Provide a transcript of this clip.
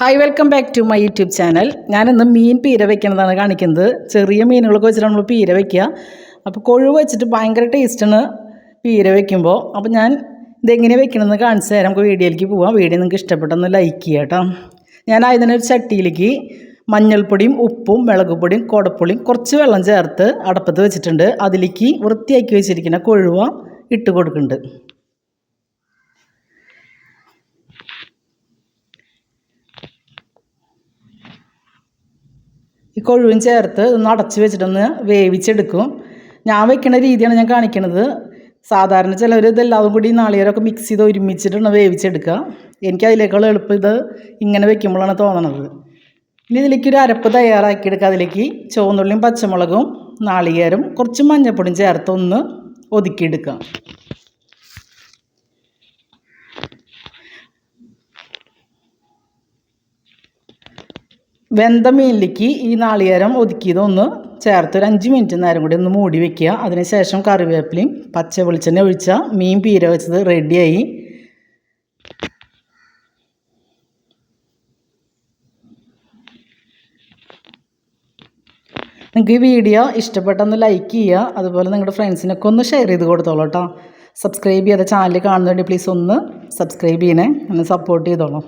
Hi welcome back to my YouTube channel ഞാനിന്ന് മീൻ പീര വെക്കുന്നതാണ് കാണിക്കുന്നത്. ചെറിയ മീനുകളൊക്കെ വെച്ചിട്ട് നമ്മൾ പീര വെക്കുക. അപ്പോൾ കൊഴുവ് വെച്ചിട്ട് ഭയങ്കര ടേസ്റ്റാണ് പീര വെക്കുമ്പോൾ അപ്പോൾ ഞാൻ ഇതെങ്ങനെ വെക്കണമെന്ന് കാണിച്ചു തരാം. നമുക്ക് വീഡിയോയിലേക്ക് പോവാം. വീഡിയോ നിങ്ങൾക്ക് ഇഷ്ടപ്പെട്ടൊന്ന് ലൈക്ക് ചെയ്യാം കേട്ടോ. ഞാൻ അതിനൊരു ചട്ടിയിലേക്ക് മഞ്ഞൾപ്പൊടിയും ഉപ്പും മുളകുപൊടിയും കുടപ്പുളിയും കുറച്ച് വെള്ളം ചേർത്ത് അടപ്പത്ത് വെച്ചിട്ടുണ്ട്. അതിലേക്ക് വൃത്തിയാക്കി വെച്ചിരിക്കുന്ന കൊഴുവ ഇട്ട് കൊടുക്കുന്നുണ്ട്. ഈ കൊഴുവും ചേർത്ത് ഒന്ന് അടച്ച് വെച്ചിട്ടൊന്ന് വേവിച്ചെടുക്കും. ഞാൻ വെക്കുന്ന രീതിയാണ് ഞാൻ കാണിക്കുന്നത് സാധാരണ ചിലർ ഇതെല്ലാതും കൂടി നാളികേരമൊക്കെ മിക്സ് ചെയ്ത് ഒരുമിച്ചിട്ടാണ് വേവിച്ചെടുക്കുക. എനിക്ക് അതിലേക്കുള്ള എളുപ്പം ഇത് ഇങ്ങനെ വെക്കുമ്പോഴാണ് തോന്നണത്. ഇനി ഇതിലേക്ക് ഒരു അരപ്പ് തയ്യാറാക്കിയെടുക്കുക. അതിലേക്ക് ചുവന്നുള്ളിയും പച്ചമുളകും നാളികേരം കുറച്ച് മഞ്ഞൾപ്പൊടിയും ചേർത്ത് ഒന്ന് ഒതുക്കിയെടുക്കുക. വെന്ത മീനിലേക്ക് ഈ നാളികേരം ഒതുക്കിയതൊന്ന് ചേർത്ത് ഒരു അഞ്ച് മിനിറ്റ് നേരം കൂടി ഒന്ന് മൂടി വെക്കുക. അതിനുശേഷം കറിവേപ്പിലയും പച്ച വെളിച്ചെണ്ണ ഒഴിച്ച മീൻ പീര വെച്ചത് റെഡിയായി നിങ്ങൾക്ക് ഈ വീഡിയോ ഇഷ്ടപ്പെട്ടൊന്ന് ലൈക്ക് ചെയ്യുക. അതുപോലെ നിങ്ങളുടെ ഫ്രണ്ട്സിനൊക്കെ ഒന്ന് ഷെയർ ചെയ്ത് കൊടുത്തോളൂ കേട്ടോ. സബ്സ്ക്രൈബ് ചെയ്യാതെ ചാനൽ കാണുന്നുണ്ടെങ്കിൽ പ്ലീസ് ഒന്ന് സബ്സ്ക്രൈബ് ചെയ്യണേ. ഒന്ന് സപ്പോർട്ട് ചെയ്തോളൂ.